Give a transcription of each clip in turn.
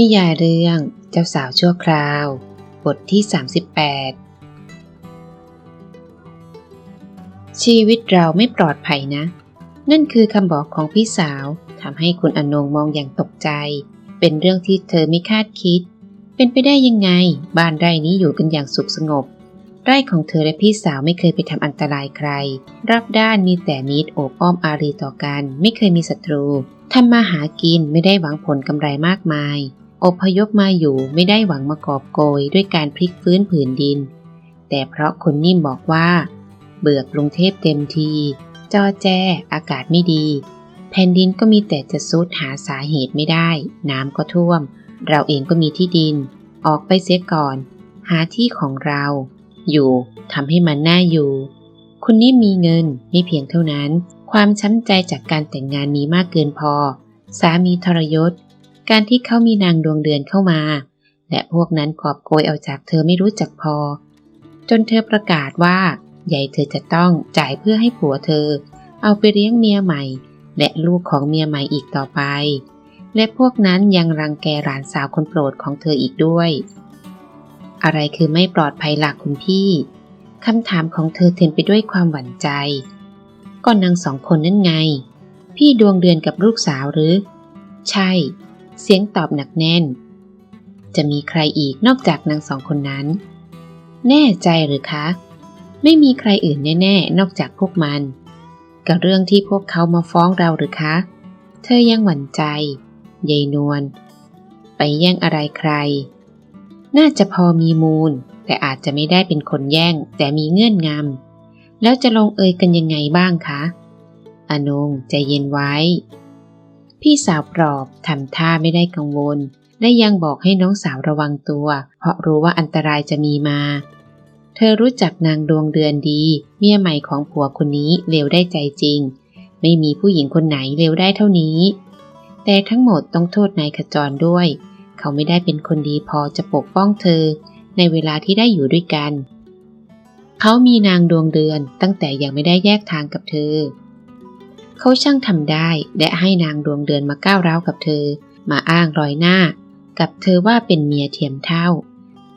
นิยายเรื่องเจ้าสาวชั่วคราว บทที่ 38 ชีวิตเราไม่ปลอดภัยนะ นั่นคือคำบอกของพี่สาวทำให้คุณอนงมองอย่างตกใจ เป็นเรื่องที่เธอไม่คาดคิด เป็นไปได้ยังไง บ้านไร่นี้อยู่กันอย่างสุขสงบ ไร่ของเธอและพี่สาวไม่เคยไปทำอันตรายใคร รับด้านมีแต่มิตรโอบอ้อมอารีต่อกัน ไม่เคยมีศัตรูทำมาหากินไม่ได้หวังผลกำไรมากมาย อพยพมาอยู่ไม่ได้หวังมากอบโกยด้วยการพลิกฟื้นผืนดิน แต่เพราะคนนิ่มบอกว่า เบื่อกรุงเทพเต็มที จอแจ อากาศไม่ดี แผ่นดินก็มีแต่จะซุดหาสาเหตุไม่ได้ น้ำก็ท่วม เราเองก็มีที่ดิน ออกไปเสียก่อน หาที่ของเรา อยู่ทำให้มันน่าอยู่ คุณนิ่มมีเงินไม่เพียงเท่านั้น ความช้ำใจจากการแต่งงานมีมากเกินพอ สามีทรยศ การที่เขามีนางดวงเดือนเข้ามา และพวกนั้นกอบโกยเอาจากเธอไม่รู้จักพอ จนเธอประกาศว่าใหญ่เธอจะต้องจ่ายเพื่อให้ผัวเธอ เอาไปเลี้ยงเมียใหม่ และลูกของเมียใหม่อีกต่อไป และพวกนั้นยังรังแกหลานสาวคนโปรดของเธออีกด้วย อะไรคือไม่ปลอดภัยหลักคุณพี่คำถามของเธอเต็มไปด้วยความหวั่นใจ ก็นางสองคนนั่นไง พี่ดวงเดือนกับลูกสาวหรือ ใช่ เสียงตอบหนักแน่น จะมีใครอีกนอกจากนางสองคนนั้น แน่ใจหรือคะ ไม่มีใครอื่นแน่ๆ นอกจากพวกมัน กับเรื่องที่พวกเขามาฟ้องเราหรือคะ เธอยังหวั่นใจยายนวลไปแย่งอะไรใคร น่าจะพอมีมูล แต่อาจจะไม่ได้เป็นคนแย่ง แต่มีเงื่อนงำแล้วจะลงเอยกันยังไงบ้างคะ อนงใจเย็นไว้ พี่สาวปลอบทำท่าไม่ได้กังวล และยังบอกให้น้องสาวระวังตัว เพราะรู้ว่าอันตรายจะมีมา เธอรู้จักนางดวงเดือนดี เมียใหม่ของผัวคนนี้เลวได้ใจจริง ไม่มีผู้หญิงคนไหนเลวได้เท่านี้ แต่ทั้งหมดต้องโทษนายขจรด้วย เขาไม่ได้เป็นคนดีพอจะปกป้องเธอ ในเวลาที่ได้อยู่ด้วยกัน เขามีนางดวงเดือนตั้งแต่ยังไม่ได้แยกทางกับเธอ เขาช่างทำได้และให้นางดวงเดือนมาก้าวร้าวกับเธอ มาอ้างรอยหน้า กับเธอว่าเป็นเมียเทียมเท่า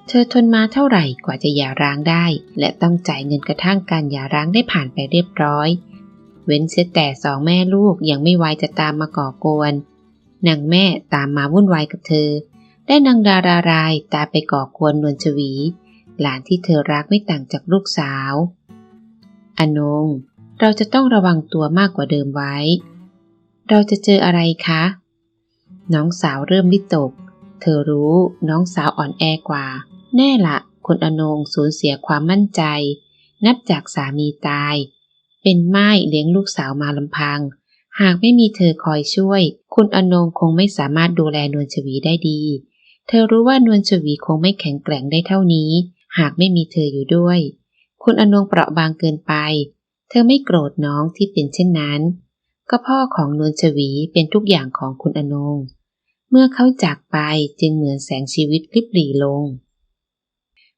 เธอทนมาเท่าไหร่กว่าจะหย่าร้างได้ และต้องจ่ายเงินกระทั่งการหย่าร้างได้ผ่านไปเรียบร้อย เว้นเสียแต่สองแม่ลูกยังไม่ไวจะตามมาก่อกวนนางแม่ตามมาวุ่นวายกับเธอ ได้นางดารารายตาไปก่อกวนนวลชวี หลานที่เธอรักไม่ต่างจากลูกสาว อนง เราจะต้องระวังตัวมากกว่าเดิมไว้ เราจะเจออะไรคะ น้องสาวเริ่มวิตก เธอรู้น้องสาวอ่อนแอกว่า แน่ละคุณอนงสูญเสียความมั่นใจ นับจากสามีตาย เป็นไม้เลี้ยงลูกสาวมาลำพัง หากไม่มีเธอคอยช่วย คุณอนงคงไม่สามารถดูแลนวลชวีได้ดี เธอรู้ว่านวลชวีคงไม่แข็งแกร่งได้เท่านี้ หากไม่มีเธออยู่ด้วย คุณอนงเปราะบางเกินไป เธอไม่โกรธน้องที่เป็นเช่นนั้น ก็พ่อของนวลชวีเป็นทุกอย่างของคุณอนง เมื่อเขาจากไปจึงเหมือนแสงชีวิตลิบหลีลง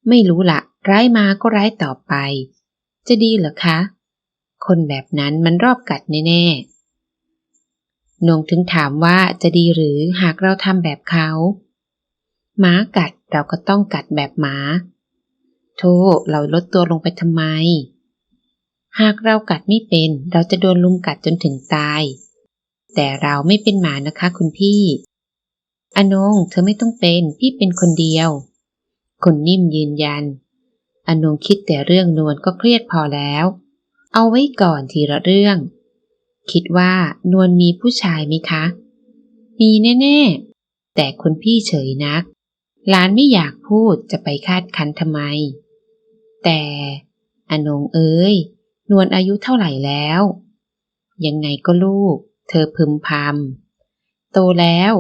ไม่รู้ละร้ายมาก็ร้ายต่อไป จะดีเหรอคะ คนแบบนั้นมันรอบกัดแน่ๆนงถึงถามว่าจะดีหรือหากเราทำแบบเขาหมากัดเราก็ต้องกัดแบบหมาโธ่เราลดตัวลงไปทำไม หากเรากัดไม่เป็นเราจะโดนลุมกัดจนถึงตาย แต่เราไม่เป็นหมานะคะคุณพี่ อนงเธอไม่ต้องเป็นพี่เป็นคนเดียว คนนิ่มยืนยัน อนงคิดแต่เรื่องนวลก็เครียดพอแล้ว เอาไว้ก่อนทีละเรื่อง คิดว่านวลมีผู้ชายไหมคะ มีแน่ๆ แต่คุณพี่เฉยนักหลานไม่อยากพูดจะไปคาดคันทำไม แต่อนงเอ้ย นวลอายุเท่าไหร่แล้ว ยังไงก็ลูก เธอพึมพำโตแล้ว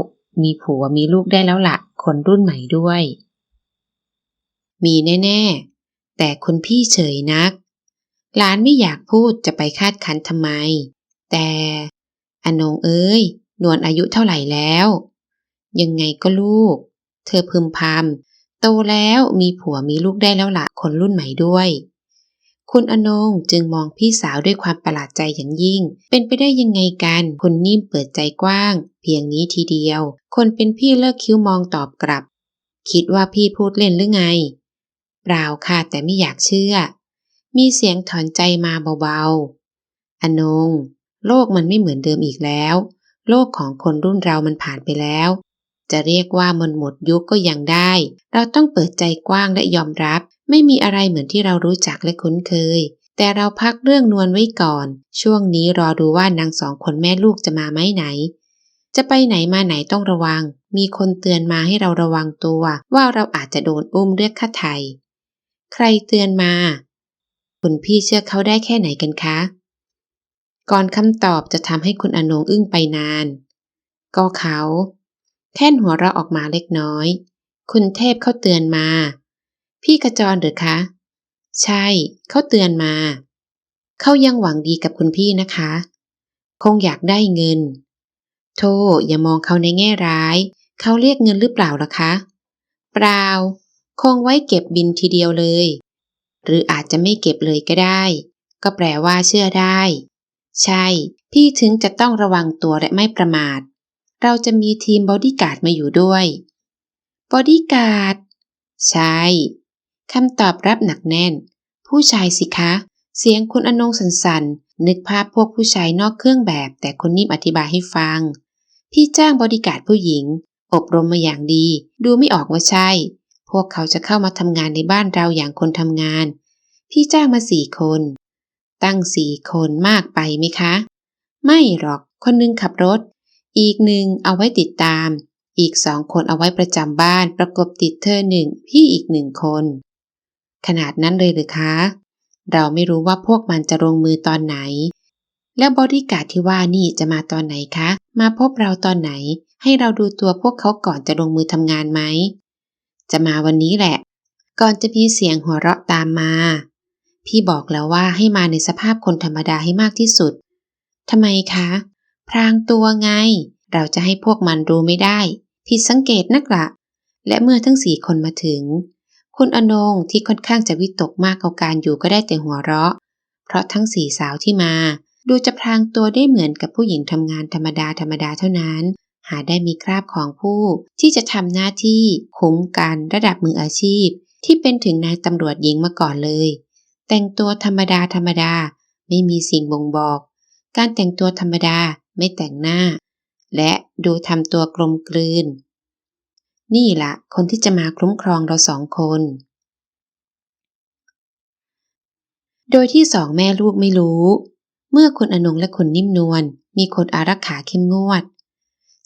มีผัวมีลูกได้แล้วละ่ะ คนรุ่นใหม่ด้วย มีแน่ ๆ แต่คุณพี่เฉยนัก หลานไม่อยากพูดจะไปคาดคันทำไม แต่อนงเอ้ย นวลอายุเท่าไหร่แล้ว ยังไงก็ลูก เธอพึมพำโตแล้วมีผัวมีลูกได้แล้วละคนรุ่นใหม่ด้วย คุณอนงจึงมองพี่สาวด้วยความประหลาดใจอย่างยิ่ง เป็นไปได้ยังไงกัน คุณนิ่มเปิดใจกว้าง เพียงนี้ทีเดียว คนเป็นพี่เลิกคิ้วมองตอบกลับ คิดว่าพี่พูดเล่นหรือไง เปล่าค่ะแต่ไม่อยากเชื่อ มีเสียงถอนใจมาเบาๆ อนง โลกมันไม่เหมือนเดิมอีกแล้ว โลกของคนรุ่นเรามันผ่านไปแล้ว จะเรียกว่ามันหมดยุคก็ยังได้ เราต้องเปิดใจกว้างและยอมรับ ไม่มีอะไรเหมือนที่เรารู้จักและคุ้นเคย แต่เราพักเรื่องนวลไว้ก่อน ช่วงนี้รอดูว่านางสองคนแม่ลูกจะมาไหมไหน จะไปไหนมาไหนต้องระวัง มีคนเตือนมาให้เราระวังตัว ว่าเราอาจจะโดนอุ้มเรียกค่าไทย ใครเตือนมา คุณพี่เชื่อเขาได้แค่ไหนกันคะ ก่อนคำตอบจะทำให้คุณอนงอึ้งไปนาน ก็เขาแท่นหัวเราะออกมาเล็กน้อย คุณเทพเขาเตือนมา พี่กระจรหรือคะ ใช่ เขาเตือนมา เขายังหวังดีกับคุณพี่นะคะ คงอยากได้เงิน โทอย่ามองเขาในแง่ร้าย เขาเรียกเงินหรือเปล่าล่ะคะ เปล่า คงไว้เก็บบินทีเดียวเลย หรืออาจจะไม่เก็บเลยก็ได้ ก็แปลว่าเชื่อได้ ใช่ พี่ถึงจะต้องระวังตัวและไม่ประมาท เราจะมีทีมบอดี้การ์ดมาอยู่ด้วย บอดี้การ์ด ใช่ คำตอบรับหนักแน่น ผู้ชายสิคะ เสียงคุณอนงสันๆนึกภาพพวกผู้ชายนอกเครื่องแบบ แต่คนนิ่มอธิบายให้ฟัง พี่จ้างบอดี้การ์ดผู้หญิง อบรมมาอย่างดี ดูไม่ออกว่าใช่ พวกเขาจะเข้ามาทำงานในบ้านเราอย่างคนทำงาน พี่จ้างมาสี่คน ตั้งสี่คนมากไปไหมคะ ไม่หรอก คนหนึงขับรถ อีกหนึ่งเอาไว้ติดตาม อีกสองคนเอาไว้ประจำบ้าน ประกบติดเธอหนึ่งพี่อีกหนึ่งคน ขนาดนั้นเลยหรือคะ เราไม่รู้ว่าพวกมันจะลงมือตอนไหน แล้วบอดี้การ์ดที่ว่านี่จะมาตอนไหนคะ มาพบเราตอนไหน ให้เราดูตัวพวกเขาก่อนจะลงมือทำงานไหม จะมาวันนี้แหละ ก่อนจะมีเสียงหัวเราะตามมา พี่บอกแล้วว่าให้มาในสภาพคนธรรมดาให้มากที่สุดทำไมคะ พรางตัวไง เราจะให้พวกมันรู้ไม่ได้ ผิดสังเกตนักละ และเมื่อทั้งสี่คนมาถึง คุณอนงที่ค่อนข้างจะวิตกมากกับการอยู่ก็ได้แต่หัวเราะ เพราะทั้งสี่สาวที่มา ดูจะพรางตัวได้เหมือนกับผู้หญิงทำงานธรรมดาธรรมดาเท่านั้น หาได้มีคราบของผู้ที่จะทำหน้าที่คุ้มกันระดับมืออาชีพ ที่เป็นถึงนายตำรวจหญิงมาก่อนเลย แต่งตัวธรรมดาธรรมดาไม่มีสิ่งบ่งบอก การแต่งตัวธรรมดาไม่แต่งหน้า และดูทำตัวกลมกลืน นี่ละคนที่จะมาคุ้มครองเราสองคน โดยที่สองแม่ลูกไม่รู้ เมื่อคุณอนงและคุณนิ่มนวลมีคนอารักขาเข้มงวด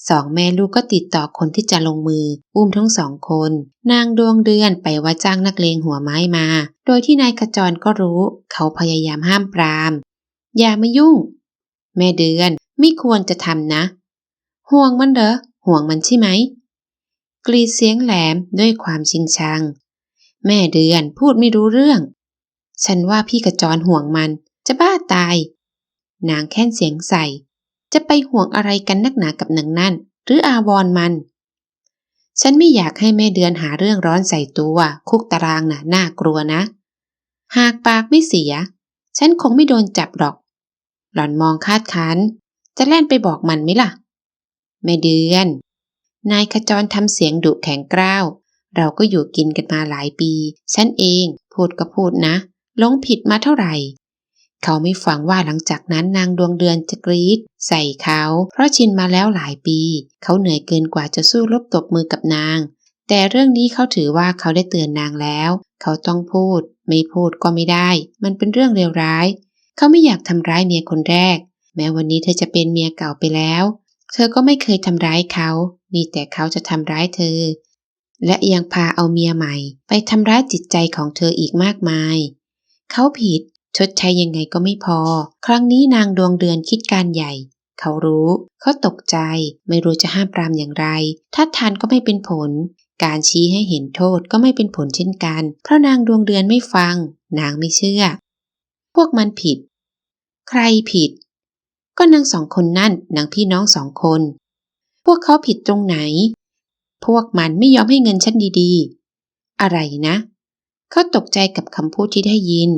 สองแม่ลูกก็ติดต่อคนที่จะลงมือ อุ้มทั้งสองคน นางดวงเดือนไปว่าจ้างนักเลงหัวไม้มา โดยที่นายขจรก็รู้ เขาพยายามห้ามปราม อย่ามายุ่ง แม่เดือนไม่ควรจะทำนะ ห่วงมันเหรอห่วงมันใช่ไหม กรีดเสียงแหลมด้วยความชิงชัง แม่เดือนพูดไม่รู้เรื่อง ฉันว่าพี่กระจรห่วงมันจะบ้าตาย นางแค่นเสียงใส่ จะไปห่วงอะไรกันนักหนากับหนางนั่น หรืออาวรมัน ฉันไม่อยากให้แม่เดือนหาเรื่องร้อนใส่ตัว คุกตารางน่ะน่ากลัวนะ หากปากไม่เสีย ฉันคงไม่โดนจับหรอก หล่อนมองคาดคันจะแล่นไปบอกมันไหมล่ะ แม่เดือน นายขจรทำเสียงดุแข็งกร้าว เราก็อยู่กินกันมาหลายปี ฉันเองพูดก็พูดนะหลงผิดมาเท่าไหร่ เขาไม่ฟังว่าหลังจากนั้นนางดวงเดือนจะกรีดใส่เขา เพราะชินมาแล้วหลายปี เขาเหนื่อยเกินกว่าจะสู้รบตบมือกับนาง แต่เรื่องนี้เขาถือว่าเขาได้เตือนนางแล้ว เขาต้องพูด ไม่พูดก็ไม่ได้ มันเป็นเรื่องเลวร้าย เขาไม่อยากทำร้ายเมียคนแรก แม้วันนี้เธอจะเป็นเมียเก่าไปแล้ว เธอก็ไม่เคยทำร้ายเขา มีแต่เขาจะทำร้ายเธอ และยังพาเอาเมียใหม่ ไปทำร้ายจิตใจของเธออีกมากมาย เขาผิดชดใช้ยังไงก็ไม่พอ ครั้งนี้นางดวงเดือนคิดการใหญ่ เขารู้ เขาตกใจ ไม่รู้จะห้ามปรามอย่างไร ถ้าทานก็ไม่เป็นผล การชี้ให้เห็นโทษก็ไม่เป็นผลเช่นกัน เพราะนางดวงเดือนไม่ฟัง นางไม่เชื่อ พวกมันผิด ใครผิด ก็นางสองคนนั่นนางพี่น้องสองคน พวกเขาผิดตรงไหน พวกมันไม่ยอมให้เงินฉันดีๆ อะไรนะ เขาตกใจกับคำพูดที่ได้ยิน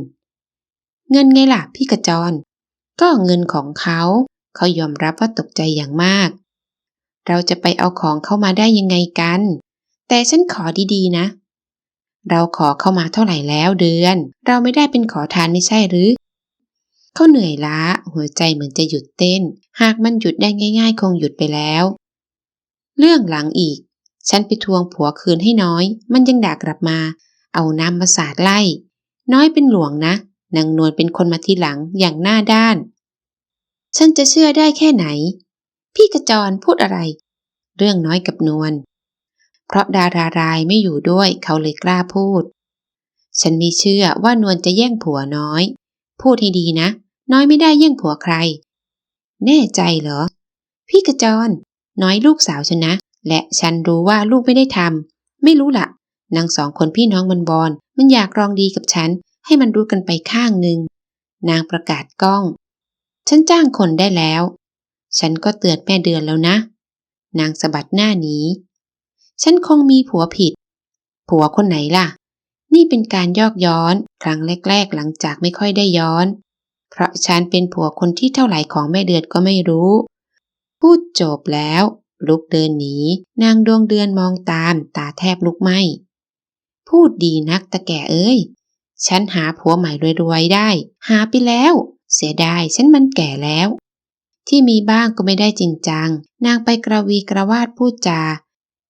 เงินไงล่ะพี่กระจร ก็เงินของเขา เขายอมรับว่าตกใจอย่างมาก เราจะไปเอาของเข้ามาได้ยังไงกัน แต่ฉันขอดีๆ นะ เราขอเข้ามาเท่าไหร่แล้วเดือน เราไม่ได้เป็นขอทานไม่ใช่หรือเขาเหนื่อยล้า หัวใจเหมือนจะหยุดเต้น หากมันหยุดได้ง่าย ๆ คงหยุดไปแล้ว เรื่องหลังอีก ฉันไปทวงผัวคืนให้น้อย มันยังด่ากลับมา เอาน้ำมาสาดไล่ น้อยเป็นหลวงนะ นางนวลเป็นคนมาทีหลังอย่างหน้าด้าน ฉันจะเชื่อได้แค่ไหน พี่กระจรพูดอะไร เรื่องน้อยกับนวล เพราะดารารายไม่อยู่ด้วยเขาเลยกล้าพูด ฉันม่เชื่อว่านวลจะแย่งผัวน้อย พูดให้ดีนะ น้อยไม่ได้แย่งผัวใคร แน่ใจเหรอ พี่กระจร น้อยลูกสาวฉันนะ และฉันรู้ว่าลูกไม่ได้ทำไม่รู้ละ่ะนางสองคนพี่น้องมันบอลมันอยากรองดีกับฉัน ให้มันรู้กันไปข้างหนึ่งนางประกาศกล้อง ฉันจ้างคนได้แล้ว ฉันก็เตือนแม่เดือนแล้วนะ นางสะบัดหน้าหนีฉันคงมีผัวผิด ผัวคนไหนล่ะ นี่เป็นการยอกย้อน ครั้งแรก ๆ หลังจากไม่ค่อยได้ย้อน เพราะฉันเป็นผัวคนที่เท่าไหร่ของแม่เดือนก็ไม่รู้ พูดจบแล้ว ลุกเดินหนี นางดวงเดือนมองตามตาแทบลุกไหม พูดดีนักตะแก่เอ้ย ฉันหาผัวใหม่รวยๆได้ หาไปแล้ว เสียดายฉันมันแก่แล้ว ที่มีบ้างก็ไม่ได้จริงจัง นางไปกระวีกระวาดพูดจา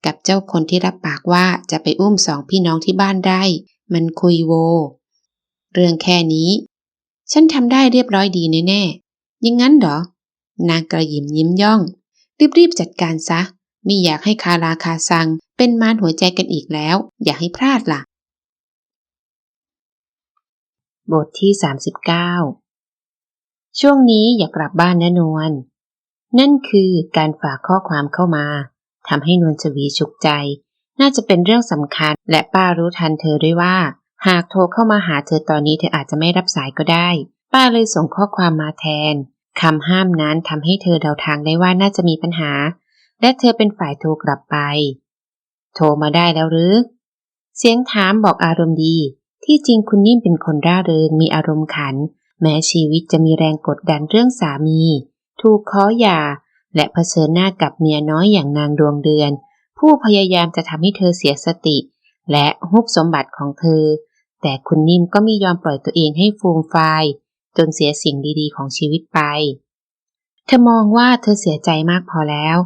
กับเจ้าคนที่รับปากว่าจะไปอุ้มสองพี่น้องที่บ้านได้ มันคุยโว เรื่องแค่นี้ ฉันทำได้เรียบร้อยดีแน่ๆยังงั้นเหรอ นางกระยิมยิ้มย่อง รีบๆจัดการซะไม่อยากให้คาราคาซัง เป็นมารหัวใจกันอีกแล้ว อย่าให้พลาดล่ะ บทที่ 39 ช่วงนี้อย่ากลับบ้านนะนวลนั่นคือการฝากข้อความเข้ามาทำให้นวลชวีฉุกใจ น่าจะเป็นเรื่องสำคัญ และป้ารู้ทันเธอด้วยว่า หากโทรเข้ามาหาเธอตอนนี้เธออาจจะไม่รับสายก็ได้ ป้าเลยส่งข้อความมาแทน คำห้ามนั้นทำให้เธอเดาทางได้ว่าน่าจะมีปัญหา และเธอเป็นฝ่ายโทรกลับไป โทรมาได้แล้วหรือ เสียงถามบอกอารมณ์ดี ที่จริงคุณนิ่มเป็นคนร่าเริงมีอารมณ์ขัน แม้ชีวิตจะมีแรงกดดันเรื่องสามี ถูกขอหย่า และเผชิญหน้ากับเมียน้อยอย่างนางดวงเดือน ผู้พยายามจะทำให้เธอเสียสติ และฮุบสมบัติของเธอ แต่คุณนิ่มก็ไม่ยอมปล่อยตัวเองให้ฟูมฟาย จนเสียสิ่งดีๆ ของชีวิตไป เธอมองว่าเธอเสียใจมากพอแล้ว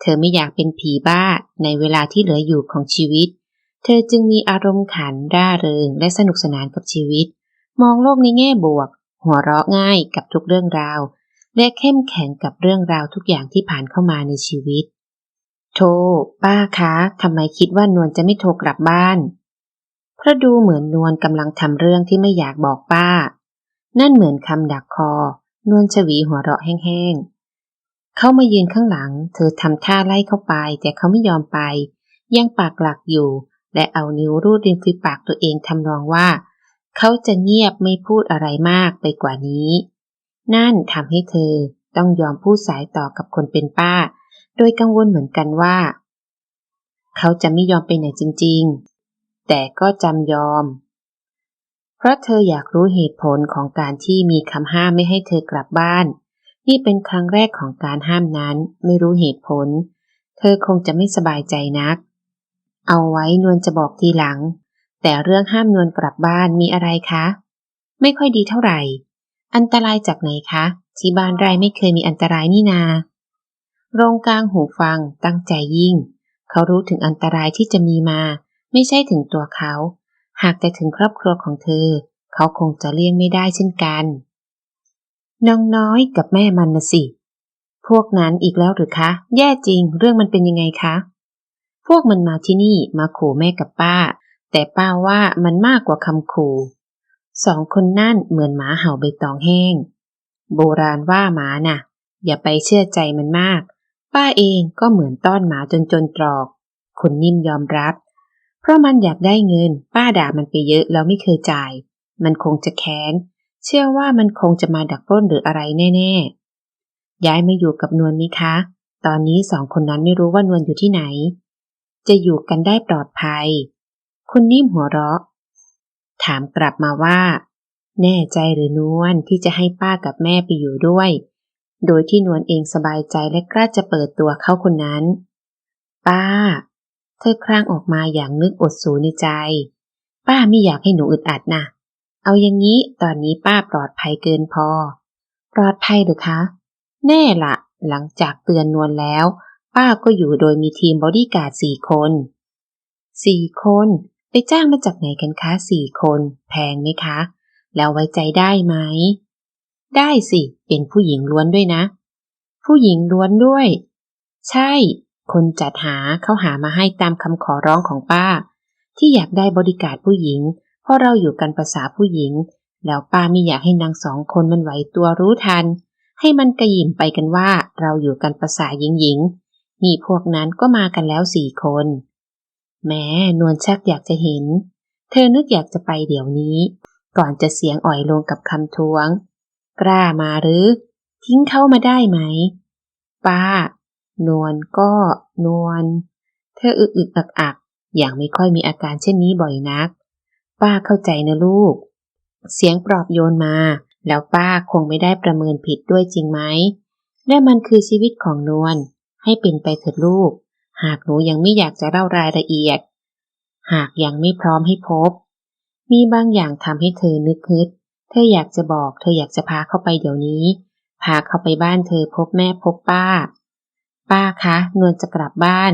เธอไม่อยากเป็นผีบ้าในเวลาที่เหลืออยู่ของชีวิต เธอจึงมีอารมณ์ขันร่าเริงและสนุกสนานกับชีวิต มองโลกในแง่บวก หัวเราะง่ายกับทุกเรื่องราว และเข้มแข็งกับเรื่องราวทุกอย่างที่ผ่านเข้ามาในชีวิต โทรป้าคะทำไมคิดว่านวลจะไม่โทรกลับบ้านเพราะดูเหมือนนวลกำลังทำเรื่องที่ไม่อยากบอกป้า นั่นเหมือนคำดักคอ นวลชวีหัวเราะแห้งๆ เขามายืนข้างหลัง เธอทำท่าไล่เข้าไป แต่เขาไม่ยอมไป ยังปากหลักอยู่ และเอานิ้วรูดริมฝีปากตัวเองทำนองว่า เขาจะเงียบไม่พูดอะไรมากไปกว่านี้ นั่นทำให้เธอต้องยอมพูดสายต่อกับคนเป็นป้า โดยกังวลเหมือนกันว่า เขาจะไม่ยอมไปไหนจริง ๆ แต่ก็จำยอม เพราะเธออยากรู้เหตุผลของการที่มีคำห้ามไม่ให้เธอกลับบ้าน นี่เป็นครั้งแรกของการห้ามนั้น ไม่รู้เหตุผล เธอคงจะไม่สบายใจนัก เอาไว้นวลจะบอกทีหลัง แต่เรื่องห้ามนวลกลับบ้านมีอะไรคะ ไม่ค่อยดีเท่าไหร่ อันตรายจากไหนคะ ที่บ้านไรไม่เคยมีอันตรายนี่นา โรงกลางหูฟังตั้งใจยิ่ง เขารู้ถึงอันตรายที่จะมีมา ไม่ใช่ถึงตัวเขา หากแต่ถึงครอบครัวของเธอ เขาคงจะเลี่ยงไม่ได้เช่นกัน น้องน้อยกับแม่มันนะสิ พวกนั้นอีกแล้วหรือคะ แย่จริง เรื่องมันเป็นยังไงคะ พวกมันมาที่นี่มาขู่แม่กับป้า แต่ป้าว่ามันมากกว่าคำขู่สองคนนั่นเหมือนหมาเห่าใบตองแห้ง โบราณว่าหมาน่ะ อย่าไปเชื่อใจมันมาก ป้าเองก็เหมือนต้อนหมาจนจนตรอก คุณนิ่มยอมรับ เพราะมันอยากได้เงิน ป้าด่ามันไปเยอะแล้วไม่เคยจ่าย มันคงจะแค้น เชื่อว่ามันคงจะมาดักปล้นหรืออะไรแน่ ๆ ย้ายมาอยู่กับนวลมิคะ ตอนนี้สองคนนั้นไม่รู้ว่านวลอยู่ที่ไหน จะอยู่กันได้ปลอดภัย คุณนิ่มหัวเราะ ถามกลับมาว่า แน่ใจหรือนวลที่จะให้ป้ากับแม่ไปอยู่ด้วย โดยที่นวลเองสบายใจและกล้าจะเปิดตัวเข้าคนนั้น ป้า เธอครางออกมาอย่างนึกอดสูในใจ ป้าไม่อยากให้หนูอึดอัดนะ เอาอย่างนี้ตอนนี้ป้าปลอดภัยเกินพอ ปลอดภัยหรือคะ แน่ละหลังจากเตือนนวลแล้ว ป้าก็อยู่โดยมีทีมบอดี้การ์ดสี่คนสี่คนไปจ้างมาจากไหนกันคะสี่คนแพงไหมคะ แล้วไว้ใจได้ไหม ได้สิ เป็นผู้หญิงล้วนด้วยนะ ผู้หญิงล้วนด้วย ใช่ คนจัดหาเขาหามาให้ตามคำขอร้องของป้า ที่อยากได้บริการผู้หญิง เพราะเราอยู่กันภาษาผู้หญิง แล้วป้าไม่อยากให้นางสองคนมันไหวตัวรู้ทัน ให้มันกระยิมไปกันว่าเราอยู่กันภาษาหญิงหญิงนี่พวกนั้นก็มากันแล้วสี่คน แม้นวลชักอยากจะเห็น เธอนึกอยากจะไปเดี๋ยวนี้ ก่อนจะเสียงอ่อยลงกับคำท้วง กล้ามาหรือ ทิ้งเข้ามาได้ไหม ป้า นวลก็นวลเธออึกอึกอักอักอย่างไม่ค่อยมีอาการเช่นนี้บ่อยนัก ป้าเข้าใจนะลูก เสียงปลอบโยนมา แล้วป้าคงไม่ได้ประเมินผิดด้วยจริงไหมและมันคือชีวิตของนวลให้เป็นไปเถิดลูก หากหนูยังไม่อยากจะเล่ารายละเอียด หากยังไม่พร้อมให้พบ มีบางอย่างทำให้เธอนึกฮึดเธออยากจะบอก เธออยากจะพาเข้าไปเดี๋ยวนี้ พาเข้าไปบ้านเธอพบแม่พบป้า ป้าคะ นวลจะกลับบ้าน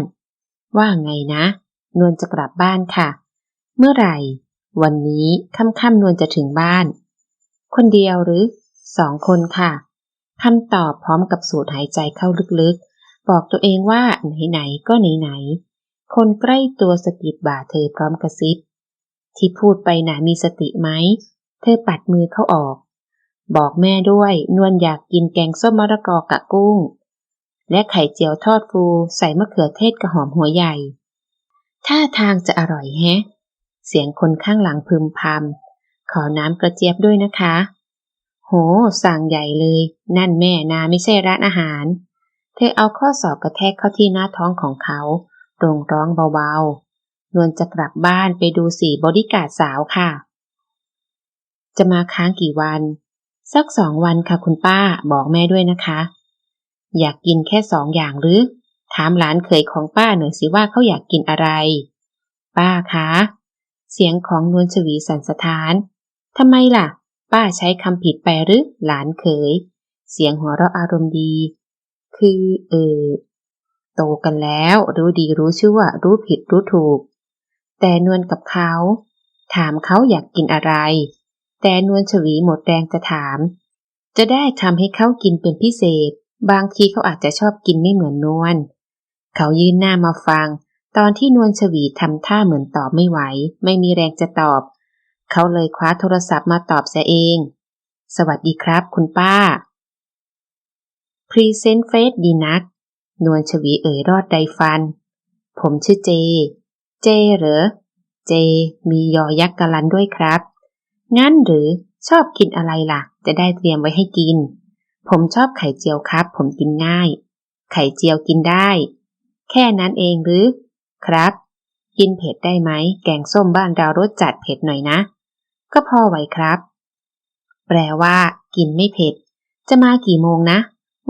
ว่าไงนะ นวลจะกลับบ้านค่ะ เมื่อไหร่ วันนี้ค่ำๆนวลจะถึงบ้าน คนเดียวหรือ สองคนค่ะคำตอบพร้อมกับสูดหายใจเข้าลึกๆ บอกตัวเองว่าไหนๆก็ไหนๆ คนใกล้ตัวสกิดบ่าเธอพร้อมกระซิบ ที่พูดไปหนามีสติไหม เธอปัดมือเข้าออก บอกแม่ด้วย นวลอยากกินแกงส้มมะระกอกะกุ้ง และไข่เจียวทอดฟูใส่มะเขือเทศกระหอมหัวใหญ่ ท่าทางจะอร่อยแฮะ เสียงคนข้างหลังพึมพำ ขอน้ำกระเจี๊ยบด้วยนะคะ โห สั่งใหญ่เลย นั่นแม่นาไม่ใช่ร้านอาหาร เธอเอาข้อศอกกระแทกเข้าที่หน้าท้องของเขาตรงร้องเบาๆ นวลจะกลับบ้านไปดูสี่บริการสาวค่ะ จะมาค้างกี่วัน สักสองวันค่ะคุณป้าบอกแม่ด้วยนะคะ อยากกินแค่สองอย่างหรือ ถามหลานเคยของป้าหน่อยสิว่าเขาอยากกินอะไร ป้าคะ เสียงของนวลชวีสันสถานทำไมล่ะ ป้าใช้คำผิดไปหรือ หลานเคย เสียงหัวเราะอารมณ์ดี คือเออโตกันแล้วรู้ดีรู้ชั่ว รู้ผิดรู้ถูก แต่นวลกับเขา ถามเขาอยากกินอะไร แต่นวลชวีหมดแรงจะถาม จะได้ทำให้เขากินเป็นพิเศษ บางทีเขาอาจจะชอบกินไม่เหมือนนวล เขายืนหน้ามาฟัง ตอนที่นวลชวีทำท่าเหมือนตอบไม่ไหว ไม่มีแรงจะตอบ เขาเลยคว้าโทรศัพท์มาตอบเสียเอง สวัสดีครับคุณป้า พรีเซนต์เฟสดีนัก นวลชวีเอ่ยรอดใดฟัน ผมชื่อเจ เจเหรอ เจ มียอยักษ์กะลันด้วยครับ งั้นหรือชอบกินอะไรล่ะ จะได้เตรียมไว้ให้กิน ผมชอบไข่เจียวครับ ผมกินง่าย ไข่เจียวกินได้ แค่นั้นเองหรือ ครับ กินเผ็ดได้ไหม แกงส้มบ้านเรารสจัดเผ็ดหน่อยนะ ก็พอไหวครับ แปลว่า กินไม่เผ็ด จะมากี่โมงนะ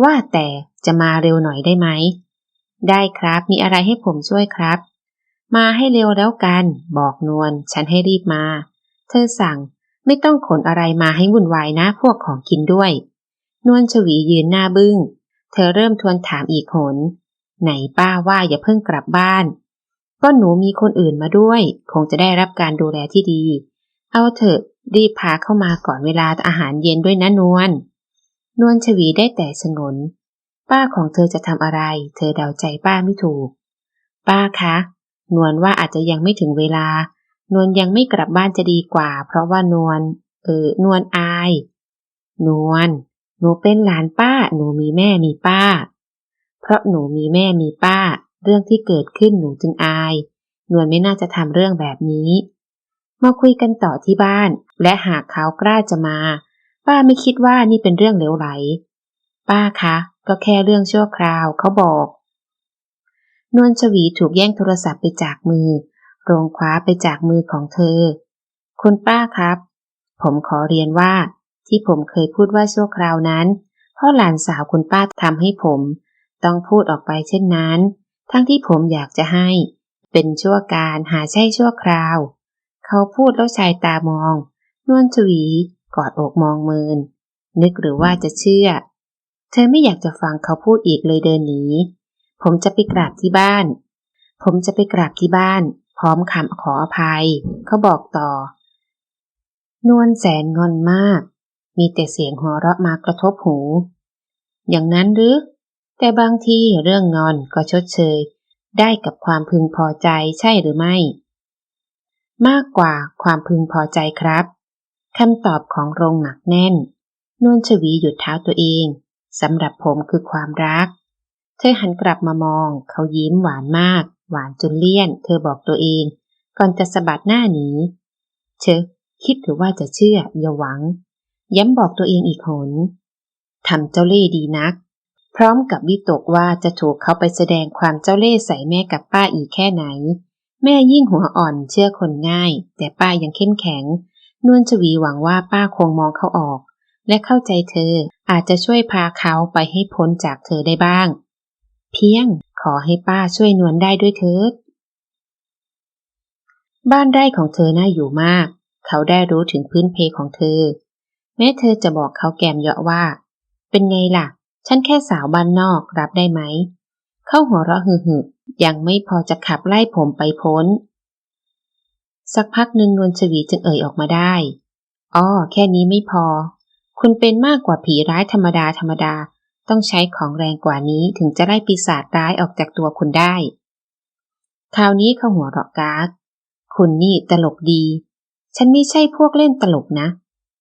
ว่าแต่จะมาเร็วหน่อยได้ไหม ได้ครับ มีอะไรให้ผมช่วยครับ มาให้เร็วแล้วกัน บอกนวล ฉันให้รีบมา เธอสั่ง ไม่ต้องขนอะไรมาให้วุ่นวายนะ พวกของกินด้วย นวลชวียืนหน้าบึง้ง เธอเริ่มทวนถามอีกหน ไหนป้าว่าอย่าเพิ่งกลับบ้าน ก็หนูมีคนอื่นมาด้วย คงจะได้รับการดูแลที่ดี เอาเถอะรีบพาเข้ามาก่อนเวลาอาหารเย็นด้วยนะนวล นวลชวีได้แต่สงน ป้าของเธอจะทำอะไร เธอเดาใจป้าไม่ถูก ป้าคะ นวลว่าอาจจะยังไม่ถึงเวลา นวลยังไม่กลับบ้านจะดีกว่า เพราะว่านวล เออ นวลอาย นวล หนูเป็นหลานป้า หนูมีแม่มีป้า เพราะหนูมีแม่มีป้า เรื่องที่เกิดขึ้นหนูจึงอายนวลไม่น่าจะทำเรื่องแบบนี้ มาคุยกันต่อที่บ้าน และหากเขากล้าจะมา ป้าไม่คิดว่านี่เป็นเรื่องเหลวไหล ป้าคะ ก็แค่เรื่องชั่วคราวเขาบอก นวลชวีถูกแย่งโทรศัพท์ไปจากมือ โรงคว้าไปจากมือของเธอ คุณป้าครับ ผมขอเรียนว่า ที่ผมเคยพูดว่าชั่วคราวนั้นพราะหลานสาวคุณป้าทำให้ผม ต้องพูดออกไปเช่นนั้น ทั้งที่ผมอยากจะให้ เป็นชั่วการหาใช่ชั่วคราว เขาพูดแล้วชายตามอง นวลชวีกอดอกมองเมิน นึกหรือว่าจะเชื่อ เธอไม่อยากจะฟังเขาพูดอีกเลยเดินหนีผมจะไปกราบที่บ้าน ผมจะไปกราบที่บ้าน พร้อมคำขออภัย เขาบอกต่อ นวลแสนงอนมาก มีแต่เสียงหัวเราะมากระทบหู อย่างนั้นหรือ แต่บางทีเรื่องงอนก็ชดเชย ได้กับความพึงพอใจใช่หรือไม่ มากกว่าความพึงพอใจครับคำตอบของรงหนักแน่น นวลชวีหยุดเท้าตัวเองสำหรับผมคือความรัก เธอหันกลับมามอง เขายิ้มหวานมาก หวานจนเลี่ยน เธอบอกตัวเอง ก่อนจะสะบัดหน้าหนี เชอคิดหรือว่าจะเชื่ออย่าหวัง ย้ำบอกตัวเองอีกหนทำเจ้าเล่ห์ดีนัก พร้อมกับวิตกว่าจะถูกเขาไปแสดงความเจ้าเล่ห์ใส่แม่กับป้าอีกแค่ไหน แม่ยิ่งหัวอ่อนเชื่อคนง่าย แต่ป้ายังเข้มแข็ง นวลชวีหวังว่าป้าคงมองเขาออก และเข้าใจเธออาจจะช่วยพาเขาไปให้พ้นจากเธอได้บ้าง เพียงขอให้ป้าช่วยนวลได้ด้วยเถิดบ้านไร่ของเธอน่าอยู่มาก เขาได้รู้ถึงพื้นเพของเธอ แม้เธอจะบอกเขาแกมเยาะว่า เป็นไงล่ะ ฉันแค่สาวบ้านนอกรับได้ไหม เข้าหัวเราะหึ่ๆยังไม่พอจะขับไล่ผมไปพ้น สักพักหนึ่งนวลชวีจึงเอ่ยออกมาได้อ้อแค่นี้ไม่พอ คุณเป็นมากกว่าผีร้ายธรรมดาธรรมดา ต้องใช้ของแรงกว่านี้ถึงจะไล่ปีศาจร้ายออกจากตัวคุณได้ คราวนี้เขาหัวเราะกากคุณนี่ตลกดี ฉันไม่ใช่พวกเล่นตลกนะ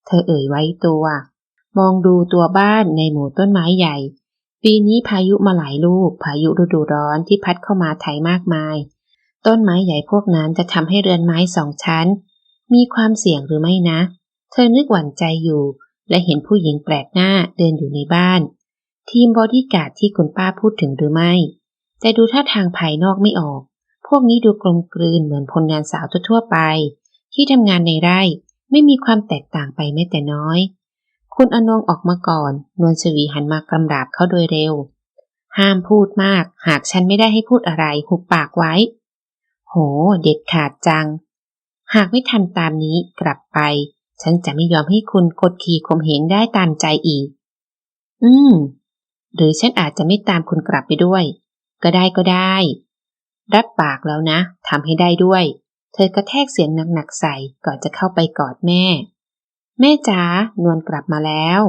เธอเอ่ยไว้ตัว มองดูตัวบ้านในหมู่ต้นไม้ใหญ่ ปีนี้พายุมาหลายลูก พายุฤดูร้อนที่พัดเข้ามาไทยมากมาย ต้นไม้ใหญ่พวกนั้นจะทำให้เรือนไม้สองชั้น มีความเสี่ยงหรือไม่นะ เธอนึกหวั่นใจอยู่ และเห็นผู้หญิงแปลกหน้าเดินอยู่ในบ้าน ทีมบอดี้การ์ดที่คุณป้าพูดถึงหรือไม่ แต่ดูท่าทางภายนอกไม่ออก พวกนี้ดูกลมกลืนเหมือนพลงานสาวทั่วไป ที่ทำงานในไร่ ไม่มีความแตกต่างไปแม้แต่น้อย คุณอนงออกมาก่อน นวลชวีหันมากำราบเขาโดยเร็ว ห้ามพูดมาก หากฉันไม่ได้ให้พูดอะไร หุบปากไว้ โห เด็ดขาดจัง หากไม่ทำตามนี้กลับไป ฉันจะไม่ยอมให้คุณกดขี่ข่มเหงได้ตามใจอีก อืม หรือฉันอาจจะไม่ตามคุณกลับไปด้วย ก็ได้ก็ได้ รับปากแล้วนะทำให้ได้ด้วย เธอกระแทกเสียงหนักๆใส่ก่อนจะเข้าไปกอดแม่ แม่จ๋า นวลกลับมาแล้ว